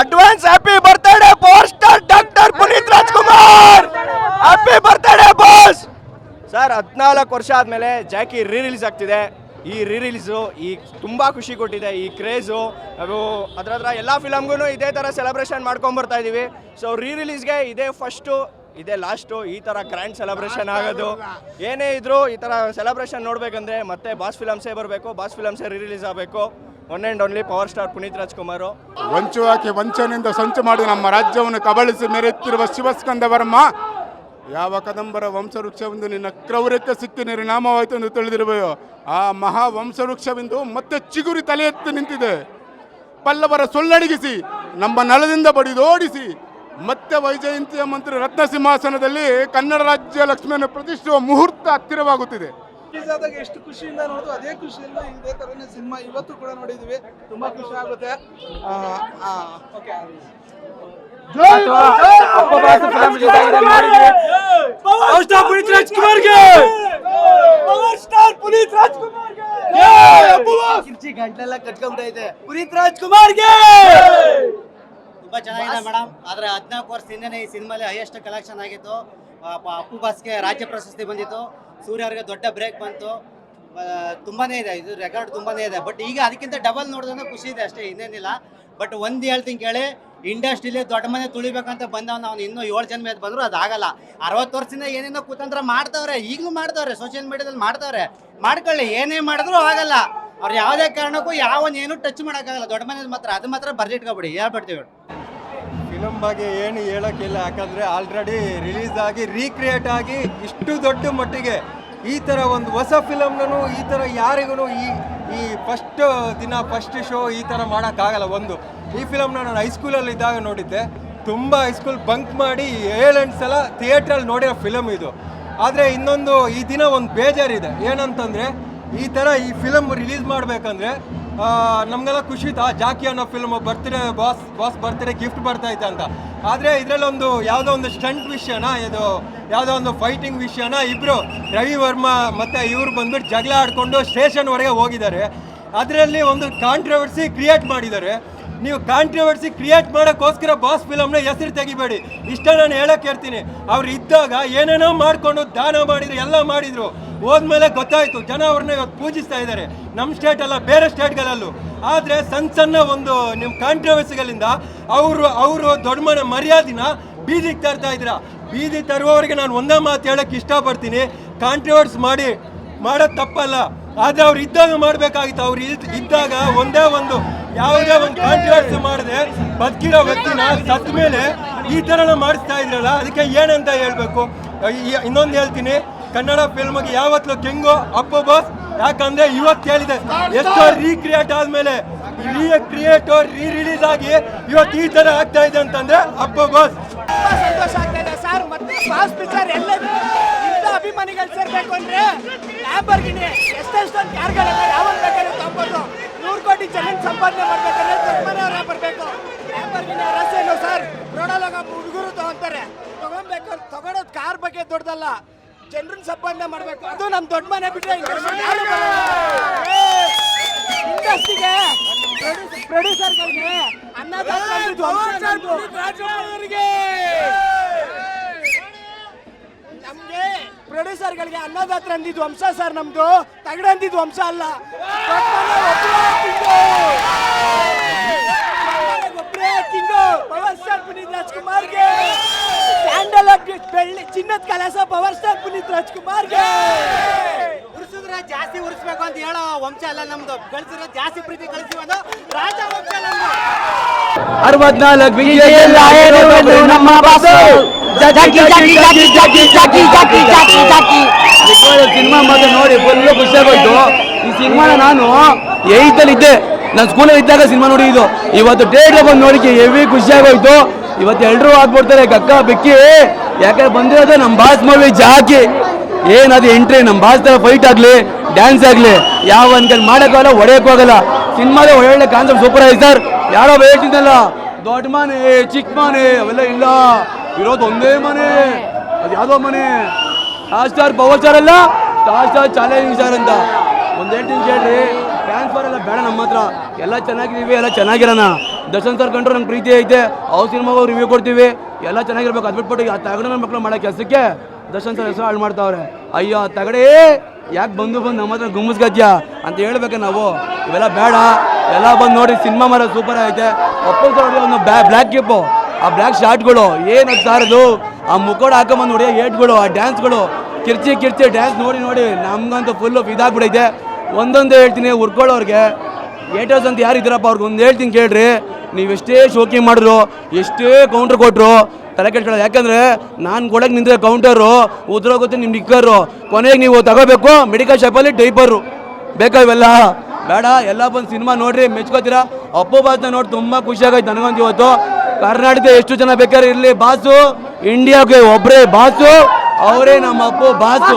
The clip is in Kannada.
Advance happy birthday power star doctor Puneeth Rajkumar happy birthday boss sir ಹದಿನಾಲ್ಕು ವರ್ಷ ಆದಮೇಲೆ ಜಾಕಿ ರೀ ರಿಲೀಸ್ ಆಗ್ತಿದೆ. ಈ ರೀ ರಿಲೀಸು ಈ ತುಂಬ ಖುಷಿ ಕೊಟ್ಟಿದೆ ಈ ಕ್ರೇಜು ಅದು ಅದ್ರ ಹತ್ರ ಎಲ್ಲ ಫಿಲಮ್ಗೂ ಇದೇ ಥರ ಸೆಲೆಬ್ರೇಷನ್ ಮಾಡ್ಕೊಂಬರ್ತಾ ಇದ್ದೀವಿ ಸೊ ರೀ ರಿಲೀಸ್ಗೆ ಇದೇ ಫಸ್ಟು ಇದೇ ಲಾಸ್ಟು ಈ ಥರ ಗ್ರ್ಯಾಂಡ್ ಸೆಲೆಬ್ರೇಷನ್ ಆಗೋದು. ಏನೇ ಇದ್ರೂ ಈ ಥರ ಸೆಲೆಬ್ರೇಷನ್ ನೋಡಬೇಕಂದ್ರೆ ಮತ್ತೆ ಬಾಸ್ ಫಿಲಮ್ಸೇ ಬರಬೇಕು ಬಾಸ್ ಫಿಲಮ್ಸೇ ರೀ ರಿಲೀಸ್ ಆಗಬೇಕು. One and only power star Puneeth Rajkumar ವಂಚು ಹಾಕಿ ವಂಚನೆಯಿಂದ ಸಂಚು ಮಾಡಿ ನಮ್ಮ ರಾಜ್ಯವನ್ನು ಕಬಳಿಸಿ ಮೆರೆಯುತ್ತಿರುವ ಶಿವಸ್ಕಂದ ವರ್ಮ ಯಾವ ಕದಂಬರ ವಂಶವೃಕ್ಷವೆಂದು ನಿನ್ನ ಕ್ರೌರ್ಯಕ್ಕೆ ಸಿಕ್ಕಿ ನಿರ್ನಾಮವಾಯಿತು ಎಂದು ತಿಳಿದಿರುವೆಯೋ ಆ ಮಹಾ ವಂಶವೃಕ್ಷವೆಂದು ಮತ್ತೆ ಚಿಗುರಿ ತಲೆ ಎತ್ತಿ ನಿಂತಿದೆ ಪಲ್ಲವರ ಸೊಲ್ಲಡಗಿಸಿ ನಮ್ಮ ನಳದಿಂದ ಬಡಿದೋಡಿಸಿ ಮತ್ತೆ ವೈಜಯಂತಿಯ ಮಂತ್ರಿ ರತ್ನ ಸಿಂಹಾಸನದಲ್ಲಿ ಕನ್ನಡ ರಾಜ್ಯ ಲಕ್ಷ್ಮಿಯನ್ನು ಪ್ರತಿಷ್ಠಿಸುವ ಮುಹೂರ್ತ ಹತ್ತಿರವಾಗುತ್ತಿದೆ ರಿಲೀಸ್ ಆದಾಗ ಎಷ್ಟು ಖುಷಿಯಿಂದ ನೋಡೋದು ಅದೇ ಖುಷಿಯಿಂದ ಇದೇ ಥರನೇ ಸಿನಿಮಾ ಇವತ್ತು ಕೂಡ ನೋಡಿದ್ವಿ. ತುಂಬಾ ಖುಷಿ ಆಗುತ್ತೆ. ಆ, ಆ, okay. ಪವರ್ ಸ್ಟಾರ್ ಪುನೀತ್ ರಾಜ್ಕುಮಾರ್ಗೆ! ಪವರ್ ಸ್ಟಾರ್ ಪುನೀತ್ ರಾಜ್ಕುಮಾರ್ಗೆ! ಕಿರ್ಚಿ ಗಂಟೆಲ್ಲ ಕಟ್ಕೊಂಡ್ಬಿಟ್ಟೈತೆ ಪುನೀತ್ ರಾಜ್ಕುಮಾರ್ಗೆ! ತುಂಬಾ ಚೆನ್ನಾಗಿದೆ ಮೇಡಮ್ ಆದ್ರೆ ಹದಿನಾಲ್ಕು ವರ್ಷದಿಂದನೇ ಈ ಸಿನಿಮಾಲಿ ಹೈಯೆಸ್ಟ್ ಕಲೆಕ್ಷನ್ ಆಗಿತ್ತು. ಅಪ್ಪು ಬಾಸ್ಗೆ ರಾಜ್ಯ ಪ್ರಶಸ್ತಿ ಬಂದಿತ್ತು. ಸೂರ್ಯ ಅವರಿಗೆ ದೊಡ್ಡ ಬ್ರೇಕ್ ಬಂತು. ತುಂಬಾನೇ ಇದೆ. ಇದು ರೆಕಾರ್ಡ್ ತುಂಬಾನೇ ಇದೆ. ಬಟ್ ಈಗ ಅದಕ್ಕಿಂತ ಡಬಲ್ ನೋಡಿದ್ರೆ ಖುಷಿ ಇದೆ ಅಷ್ಟೇ ಇನ್ನೇನಿಲ್ಲ. ಬಟ್ ಒಂದು ಹೇಳ್ತೀನಿ ಕೇಳಿ ಇಂಡಸ್ಟ್ರಿಲಿ ದೊಡ್ಡ ಮನೆ ತುಳಿಬೇಕಂತ ಬಂದವನು ಅವ್ನು ಇನ್ನೂ ಏಳು ಜನ ಮೇಲೆ ಬಂದ್ರು ಅದಾಗಲ್ಲ. ಅರವತ್ತು ವರ್ಷದಿಂದ ಏನೇನೋ ಕುತಂತ್ರ ಮಾಡ್ತವ್ರೆ ಈಗಲೂ ಮಾಡ್ತವ್ರೆ ಸೋಷಿಯಲ್ ಮೀಡಿಯಾದಲ್ಲಿ ಮಾಡ್ತವ್ರೆ. ಮಾಡ್ಕೊಳ್ಳಿ ಏನೇ ಮಾಡಿದ್ರು ಆಗಲ್ಲ. ಅವ್ರು ಯಾವುದೇ ಕಾರಣಕ್ಕೂ ಯಾವನೇನು ಟಚ್ ಮಾಡೋಕ್ಕಾಗಲ್ಲ. ದೊಡ್ಡ ಮನೇಲಿ ಮಾತ್ರ ಅದು ಮಾತ್ರ ಬರ್ದಿಟ್ಕೊಬಿಡಿ. ಹೇಳ್ಬಿಡ್ತೀವಿ. ಫಿಲಮ್ ಬಗ್ಗೆ ಏನು ಹೇಳೋಕ್ಕಿಲ್ಲ. ಯಾಕಂದರೆ ಆಲ್ರೆಡಿ ರಿಲೀಸ್ ಆಗಿ ರೀಕ್ರಿಯೇಟ್ ಆಗಿ ಇಷ್ಟು ದೊಡ್ಡ ಮಟ್ಟಿಗೆ ಈ ಥರ ಒಂದು ಹೊಸ ಫಿಲಮ್ನೂ ಈ ಥರ ಯಾರಿಗೂ ಈ ಈ ಫಸ್ಟ್ ದಿನ ಫಸ್ಟ್ ಶೋ ಈ ಥರ ಮಾಡೋಕ್ಕಾಗಲ್ಲ ಒಂದು. ಈ ಫಿಲಮ್ನ ನಾನು ಹೈಸ್ಕೂಲಲ್ಲಿ ಇದ್ದಾಗ ನೋಡಿದ್ದೆ. ತುಂಬ ಹೈಸ್ಕೂಲ್ ಬಂಕ್ ಮಾಡಿ ಏಳೆಂಟು ಸಲ ಥಿಯೇಟ್ರಲ್ಲಿ ನೋಡಿರೋ ಫಿಲಮ್ ಇದು. ಆದರೆ ಇನ್ನೊಂದು ಈ ದಿನ ಒಂದು ಬೇಜಾರಿದೆ. ಏನಂತಂದರೆ ಈ ಥರ ಈ ಫಿಲಮ್ ರಿಲೀಸ್ ಮಾಡಬೇಕಂದ್ರೆ ನಮಗೆಲ್ಲ ಖುಷಿ ಇತ್ತು ಜಾಕಿ ಅನ್ನೋ film birthday boss boss birthday gift ಬರ್ತಾ ಇತ್ತು ಅಂತ. ಆದರೆ ಇದರಲ್ಲೊಂದು ಯಾವುದೋ ಒಂದು ಸ್ಟಂಟ್ ವಿಷಯನ, ಇದು ಯಾವುದೋ ಒಂದು ಫೈಟಿಂಗ್ ವಿಷಯನ ಇಬ್ಬರು ರವಿ ವರ್ಮಾ ಮತ್ತು ಇವರು ಬಂದ್ಬಿಟ್ಟು ಜಗಳ ಆಡಿಕೊಂಡು ಸ್ಟೇಷನ್ವರೆಗೆ ಹೋಗಿದ್ದಾರೆ. ಅದರಲ್ಲಿ ಒಂದು ಕಾಂಟ್ರವರ್ಸಿ ಕ್ರಿಯೇಟ್ ಮಾಡಿದ್ದಾರೆ. ನೀವು ಕಾಂಟ್ರವರ್ಸಿ ಕ್ರಿಯೇಟ್ ಮಾಡೋಕ್ಕೋಸ್ಕರ ಬಾಸ್ ಫಿಲಮ್ನ ಹೆಸರು ತೆಗಿಬೇಡಿ. ಇಷ್ಟ ನಾನು ಹೇಳೋಕೆ ಇರ್ತೀನಿ ಅವ್ರು ಇದ್ದಾಗ ಏನೇನೋ ಮಾಡಿಕೊಂಡು ದಾನ ಮಾಡಿದ್ರು, ಎಲ್ಲ ಮಾಡಿದ್ರು. ಹೋದ್ಮೇಲೆ ಗೊತ್ತಾಯ್ತು, ಜನ ಅವ್ರನ್ನ ಇವತ್ತು ಪೂಜಿಸ್ತಾ ಇದ್ದಾರೆ. ನಮ್ಮ ಸ್ಟೇಟ್ ಅಲ್ಲ, ಬೇರೆ ಸ್ಟೇಟ್ಗಳಲ್ಲೂ ಆದರೆ ಸಣ್ಣ ಸಣ್ಣ ಒಂದು ನಿಮ್ಮ ಕಾಂಟ್ರವರ್ಸಿಗಳಿಂದ ಅವರು ಅವರು ದೊಡ್ಡ ಮರ್ಯಾದಿನ ಬೀದಿಗೆ ತರ್ತಾ ಇದ್ದೀರಾ? ಬೀದಿ ತರುವವರಿಗೆ ನಾನು ಒಂದೇ ಮಾತು ಹೇಳಕ್ಕೆ ಇಷ್ಟಪಡ್ತೀನಿ. ಕಾಂಟ್ರವರ್ಸ್ ಮಾಡಿ, ಮಾಡೋದು ತಪ್ಪಲ್ಲ. ಆದರೆ ಅವ್ರು ಇದ್ದಾಗ ಮಾಡಬೇಕಾಗಿತ್ತು. ಅವ್ರು ಇದ್- ಇದ್ದಾಗ ಒಂದೇ ಒಂದು, ಯಾವುದೇ ಒಂದು ಕಾಂಟ್ರವರ್ಸಿ ಮಾಡದೆ ಬದುಕಿರೋ ವ್ಯಕ್ತಿನ ಸತ್ತ ಮೇಲೆ ಈ ಥರನ ಮಾಡಿಸ್ತಾ ಇದ್ರಲ್ಲ, ಅದಕ್ಕೆ ಏನಂತ ಹೇಳಬೇಕು? ಇನ್ನೊಂದು ಹೇಳ್ತೀನಿ. ಕನ್ನಡ ಫಿಲ್ಮ್ಗೆ ಯಾವತ್ತೂ ಕೆಂಗು ಅಪ್ಪು ಬಾಸ್. ಯಾಕಂದ್ರೆ ಇವತ್ತು ಕೇಳಿದೆ, ಎಷ್ಟೋ ರೀಕ್ರಿಯೇಟ್ ಆದ್ಮೇಲೆ ರೀಕ್ರಿಯೇಟ್ ರೀ ರಿಲೀಸ್ ಆಗಿ ಇವತ್ತು ಈ ತರ ಆಗ್ತಾ ಇದೆ ಅಂತಂದ್ರೆ ಅಪ್ಪು ಬಾಸ್. ಸಂತೋಷ ಆಗ್ತಾ ಇದೆ ಸರ್, ಮತ್ತೆ ಬಾಸ್ ಪಿಕ್ಚರ್ ಎಲ್ಲ ಅಭಿಮಾನಿಗಳು ಸೇರ್ಬೇಕು ಅಂದ್ರೆ ಲ್ಯಾಂಬರ್ಗಿನಿ ಎಷ್ಟೆಷ್ಟೊಂದು ಕಾರ್ಗಳೆಲ್ಲ ಯಾವಾಗ ಬೇಕಾದ್ರೂ ತಗೊಂಡು ನೂರು ಕೋಟಿ ಜನ ಸಂಪಾದನೆ ಮಾಡ್ಬೇಕಂದ್ರೆ ದೊಡ್ಡ ಮನೆಯವರೇ ಬರಬೇಕು. ಲ್ಯಾಂಬರ್ಗಿನಿ ರಸೇನು ಸರ್ ರೋಡಲ್ಲಾಗ ಹುಡುಗರು ತಗೊಂತಾರೆ ತಗೊಬೇಕು ತಗೊಳೋದು ಕಾರ್ ಬಗ್ಗೆ ದೊಡ್ಡದಲ್ಲ. ಜನರನ್ನ ಸಂಪಾದನೆ ಮಾಡಬೇಕು ಅದು ನಮ್ಮ ದೊಡ್ಡ ಮನೆ ಬಿಟ್ಟರೆ ಇಂಡಸ್ಟ್ರಿಗೆ ಪ್ರೊಡ್ಯೂಸರ್ಗಳಿಗೆ ಅನ್ನದಾತರಿಗೆ ನಮಗೆ ಪ್ರೊಡ್ಯೂಸರ್ಗಳಿಗೆ ಅನ್ನದಾತ್ರ ಅಂದಿದ್ದು ವಂಶ ಸರ್ ನಮ್ದು ತಗಡ ಅಂದಿದ್ದು ವಂಶ ಅಲ್ಲ ಒಬ್ಬರೇ ಕಿಂಗು ಪವರ್ ಸ್ಟಾರ್ ಪುನೀತ್ ರಾಜ್ಕುಮಾರ್ಗೆ ಚಿನ್ನದ ಕಲಾಸ ಪವರ್ ಸ್ಟಾರ್ ಪುನೀತ್ ರಾಜ್ಕುಮಾರ್ ಉರ್ಸಿದ್ರೆ ಜಾಸ್ತಿ ಉರ್ಸ್ಬೇಕು ಅಂತ ಹೇಳೋ ವಂಶ ಅಲ್ಲ ನಮ್ದು. ಗಳಿಸಿದ್ರೆ ಜಾಸ್ತಿ ಪ್ರೀತಿ ಕಳಿಸಿ ಒಂದು ರಾಜ ವಂಶ ಅರವತ್ನಾಲ್ಕು ವಿಜಯ ನಮ್ಮ ಬಾಸು. ಜಾಕಿ ಜಾಕಿ ಜಾಕಿ ಜಾಕಿ ಜಾಕಿ ಜಾಕಿ ಜಾಕಿ ಜಾಕಿ ಸಿನಿಮಾ ಮಾತ್ರ ನೋಡಿ ಫುಲ್ಲು ಖುಷಿಯಾಗೋಯ್ತು. ಈ ಸಿನಿಮಾನ ನಾನು ಏಯ್ತಲ್ಲಿ ಇದ್ದೆ. ನಾನು ಸ್ಕೂಲಲ್ಲಿ ಇದ್ದಾಗ ಸಿನಿಮಾ ನೋಡಿದ್ದು ಇವತ್ತು ಡೇಟ್ ಬಂದು ನೋಡಿಕೆ ಹೆವಿ ಖುಷಿಯಾಗೋಯ್ತು. ಇವತ್ತು ಎಲ್ಲರೂ ಆಗ್ಬಿಡ್ತಾರೆ ಕಕ್ಕ ಬಿಕ್ಕಿ. ಯಾಕಂದ್ರೆ ಬಂದಿರೋದು ನಮ್ಮ ಬಾಸ್ ಮೂವಿ ಜಾಕಿ. ಏನದು ಎಂಟ್ರಿ ನಮ್ಮ ಬಾಸ್ ತರ ಫೈಟ್ ಆಗಲಿ ಡ್ಯಾನ್ಸ್ ಆಗಲಿ. ಯಾವ ಅನ್ಕೊಂಡು ಮಾಡೋಕ್ಕಾಗಲ್ಲ ಹೊಡೆಯೋಕ್ಕಾಗಲ್ಲ ಸಿನಿಮಾದ ಒಳ್ಳೆ ಕಾನ್ಸೆಪ್ಟ್ ಸೂಪರ್ ಆಗಿದೆ ಸರ್ ಯಾರೋ ಹೇಳ್ತಿದ್ದಲ್ಲ ದೊಡ್ಡ ಮನೆ, ಚಿಕ್ಕ ಮನೆ, ಅವೆಲ್ಲ ಇಲ್ಲ. ಇರೋದು ಒಂದೇ ಮನೆ. ಅದು ಯಾವುದೋ ಮನೆ. ಸ್ಟಾರ್ ಪವರ್ ಸ್ಟಾರ್ ಅಲ್ಲ? ಸ್ಟಾರ್ ಚಾಲೆಂಜಿಂಗ್ ಸ್ಟಾರ್ ಅಂತ. ಒಂದು ಹೇಳ್ತೀನಿ ಕೇಳ್ರಿ. ಎಲ್ಲ ಬೇಡ ನಮ್ಮ ಹತ್ರ. ಎಲ್ಲ ಚೆನ್ನಾಗಿದ್ದೀವಿ, ಎಲ್ಲ ಚೆನ್ನಾಗಿರೋಣ. ದರ್ಶನ್ ಸರ್ ಕಂಡ್ರೆ ನಂಗೆ ಪ್ರೀತಿ ಐತೆ. ಅವ್ರ ಸಿನಿಮಾಗ ರಿವ್ಯೂ ಕೊಡ್ತೀವಿ. ಎಲ್ಲ ಚೆನ್ನಾಗಿರ್ಬೇಕು. ಅದು ಬಿಟ್ಬಿಟ್ಟು ಆ ತಗಡೆ ನನ್ನ ಮಕ್ಕಳು ಮಾಡೋ ಕೆಲಸಕ್ಕೆ ದರ್ಶನ್ ಸರ್ ಹೆಸರು ಹಾಳು ಮಾಡ್ತಾವ್ರೆ. ಅಯ್ಯೋ ತಗಡೆ, ಯಾಕೆ ಬಂದು ಬಂದು ನಮ್ಮ ಹತ್ರ ಗುಮ್ಮಸ್ಗತ್ಯ ಅಂತ ಹೇಳ್ಬೇಕು ನಾವು. ಇವೆಲ್ಲ ಬೇಡ. ಎಲ್ಲ ಬಂದು ನೋಡಿ ಸಿನಿಮಾ ಮರ ಸೂಪರ್ ಐತೆ ಅಪ್ಪು ಸರ್ ಒಂದು ಬ್ಲ್ಯಾಕ್ ಕಿಪ್ಪು ಆ ಬ್ಲ್ಯಾಕ್ ಶಾರ್ಟ್ಗಳು ಏನು ಸಾರದು ಆ ಮುಖೋಡ ಹಾಕೊಂಬಂದು ನೋಡಿ ಏಟ್ಗಳು, ಆ ಡ್ಯಾನ್ಸ್ಗಳು ಕಿರ್ಚಿ ಕಿರ್ಚಿ ಡ್ಯಾನ್ಸ್ ನೋಡಿ ನೋಡಿ. ನಮ್ಗಂತೂ ಫುಲ್ಲು ಇದಾಗ್ಬಿಡೈತೆ. ಒಂದೊಂದೇ ಹೇಳ್ತೀನಿ, ಹುರ್ಕೊಳ್ಳೋರಿಗೆ. ಏಟರ್ಸ್ ಅಂತ ಯಾರು ಇದ್ದೀರಪ್ಪ, ಅವ್ರಿಗೆ ಒಂದು ಹೇಳ್ತೀನಿ ಕೇಳ್ರಿ. ನೀವು ಎಷ್ಟೇ ಶೋಕಿ ಮಾಡಿದ್ರು, ಎಷ್ಟೇ ಕೌಂಟ್ರ್ ಕೊಟ್ಟರು ತಲೆ ಕೆಟ್ಕೊಳ್ಳೋದು ಯಾಕಂದರೆ ನಾನು ಕೊಡೋಕೆ ನಿಂತಿರೋ ಕೌಂಟರು ಉದ್ರೋಗುತ್ತೆ ನಿಮ್ಮ ನಿಕ್ಕರು. ಕೊನೆಗೆ ನೀವು ತಗೋಬೇಕು ಮೆಡಿಕಲ್ ಶಾಪಲ್ಲಿ ಡೈಪರು ಬೇಕಾ ಇವೆಲ್ಲ? ಬೇಡ, ಎಲ್ಲ ಬಂದು ಸಿನಿಮಾ ನೋಡ್ರಿ, ಮೆಚ್ಕೋತೀರಾ? ಅಪ್ಪು ಬಾಸ್ನ ನೋಡಿ ತುಂಬ ಖುಷಿಯಾಗೈತೆ ನನಗಂತೂ ಇವತ್ತು. ಕರ್ನಾಟಕದ ಎಷ್ಟು ಜನ ಬೇಕಾದ್ರೆ ಇರಲಿ ಬಾಸು ಇಂಡಿಯಾಗೆ ಒಬ್ಬರೇ ಬಾಸು ಅವರೇ ನಮ್ಮ ಅಪ್ಪು ಬಾಸು